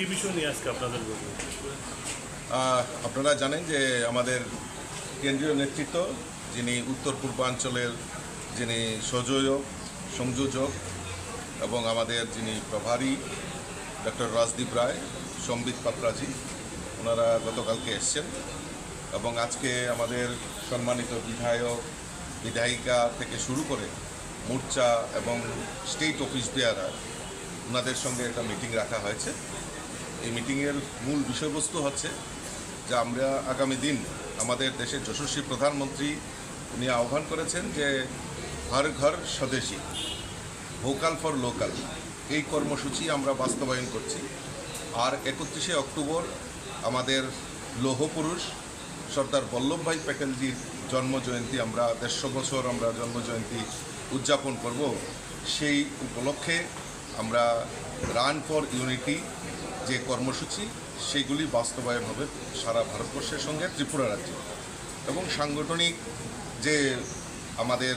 কি বিষয় নিয়ে আজকে আপনাদের আপনারা জানেন যে আমাদের কেন্দ্রীয় নেতৃত্ব, যিনি উত্তর পূর্বাঞ্চলের যিনি সযোজক সংযোজক, এবং আমাদের যিনি প্রভারী ডক্টর রাজদীপ রায়, সম্বিত পাত্রাজি, ওনারা গতকালকে এসছেন। এবং আজকে আমাদের সম্মানিত বিধায়ক, বিধায়িকা থেকে শুরু করে মোর্চা এবং স্টেট অফিস বেয়ারা ওনাদের সঙ্গে একটা মিটিং রাখা হয়েছে। এই মিটিংয়ের মূল বিষয়বস্তু হচ্ছে যে আমরা আগামী দিন আমাদের দেশের যশস্বী প্রধানমন্ত্রী উনি আহ্বান করেছেন যে ঘর ঘর স্বদেশী ভোকাল ফর লোকাল এই কর্মসূচি আমরা বাস্তবায়ন করছি। আর একত্রিশে অক্টোবর আমাদের লৌহপুরুষ সর্দার বল্লভভাই প্যাটেলজির জন্মজয়ন্তী, আমরা দেড়শো বছর আমরা জন্মজয়ন্তী উদযাপন করব। সেই উপলক্ষে আমরা রান ফর ইউনিটি যে কর্মসূচি সেগুলি বাস্তবায়ন হবে সারা ভারতবর্ষের সঙ্গে ত্রিপুরা রাজ্যে। এবং সাংগঠনিক যে আমাদের